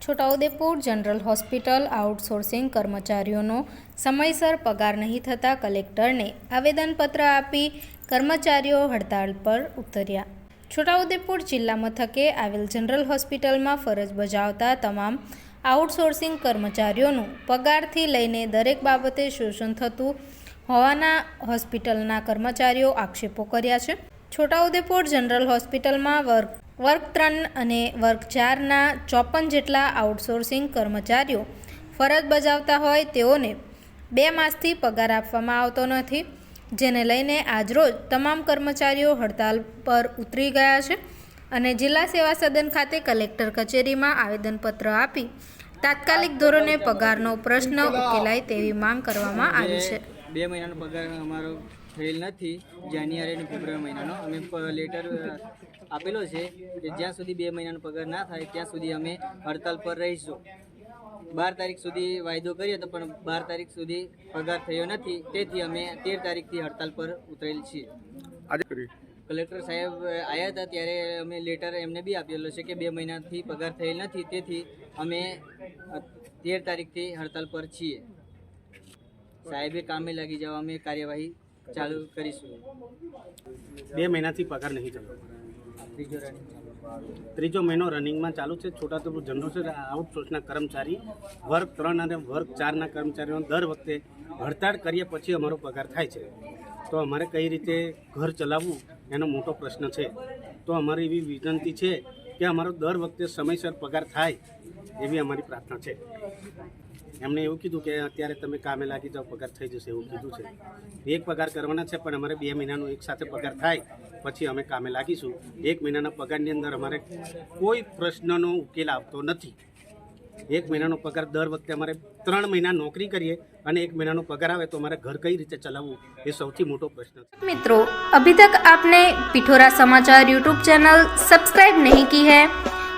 Chhota Udepur general hospital outsourcing કર્મચારીઓનો સમયસર પગાર નહીં થતાં કલેક્ટરને આવેદનપત્ર આપી કર્મચારીઓ હડતાળ પર ઉતર્યા. છોટાઉદેપુર જિલ્લા મથકે આવેલ જનરલ હોસ્પિટલમાં ફરજ બજાવતા તમામ આઉટસોર્સિંગ કર્મચારીઓનું પગારથી લઈને દરેક બાબતે શોષણ થતું હોવાના હોસ્પિટલના કર્મચારીઓ આક્ષેપો કર્યા છે. છોટાઉદેપુર જનરલ હોસ્પિટલમાં વર્ગ વર્ગ ત્રણ અને વર્ગ ચારના ચોપન જેટલા આઉટસોર્સિંગ કર્મચારીઓ ફરજ બજાવતા હોય તેઓને બે માસથી પગાર આપવામાં આવતો નથી, જેને લઈને આજરોજ તમામ કર્મચારીઓ હડતાલ પર ઉતરી ગયા છે અને જિલ્લા સેવા સદન ખાતે કલેક્ટર કચેરીમાં આવેદનપત્ર આપી તાત્કાલિક ધોરણે પગારનો પ્રશ્ન ઉકેલાય તેવી માંગ કરવામાં આવી છે. બે મહિનાનો પગાર અમારો થયેલ નથી. જાન્યુઆરી અને ફેબ્રુઆરી મહિનાનો. અમે લેટર આપેલો છે કે જ્યાં સુધી બે મહિનાનો પગાર ના થાય ત્યાં સુધી અમે હડતાલ પર રહીશું. બાર તારીખ સુધી વાયદો કર્યો હતો પણ બાર તારીખ સુધી પગાર થયો નથી. તેથી અમે તેર તારીખથી હડતાલ પર ઉતરેલ છીએ. કલેક્ટર સાહેબ આવ્યા હતા ત્યારે અમે લેટર એમને બી આપેલો છે કે બે મહિનાથી પગાર થયેલ નથી. તેથી અમે તેર તારીખથી હડતાલ પર છીએ. સાહેબે કામે લાગી જવા અમે કાર્યવાહી ચાલુ કરીશું. બે મહિનાથી પગાર નહીં ત્રીજો ચાલુ. ત્રીજો મહિનો રનિંગમાં ચાલુ છે. છોટાઉદેપુર જનરલ છે. આઉટસોર્સના કર્મચારી વર્ગ ત્રણ અને વર્ગ ચારના કર્મચારીઓ દર વખતે હડતાળ કર્યા પછી અમારો પગાર થાય છે. તો અમારે કઈ રીતે ઘર ચલાવવું એનો મોટો પ્રશ્ન છે. તો અમારી એવી વિનંતી છે કે અમારો દર વખતે સમયસર પગાર થાય એવી અમારી પ્રાર્થના છે. એમણે એવું કીધું કે અત્યારે તમે કામે લાગી જાઓ, પગાર થઈ જશે એવું કીધું છે. એક પગાર કરવાના છે, પણ અમારે બે મહિનાનો એક સાથે પગાર થાય, પછી અમે કામે લાગીશું. એક મહિનાના પગારની અંદર અમારે કોઈ પ્રશ્નનો ઉકેલ આવતો નથી. એક મહિનાનો પગાર દર વખતે અમારે ત્રણ મહિના નોકરી કરીએ અને એક મહિનાનો પગાર આવે તો અમારે ઘર કઈ રીતે ચલાવવું, એ સૌથી મોટો પ્રશ્ન છે. મિત્રો, અભી તક આપને પિઠોરા સમાચાર યુટ્યુબ ચેનલ સબસ્ક્રાઇબ નહીં કી હૈ?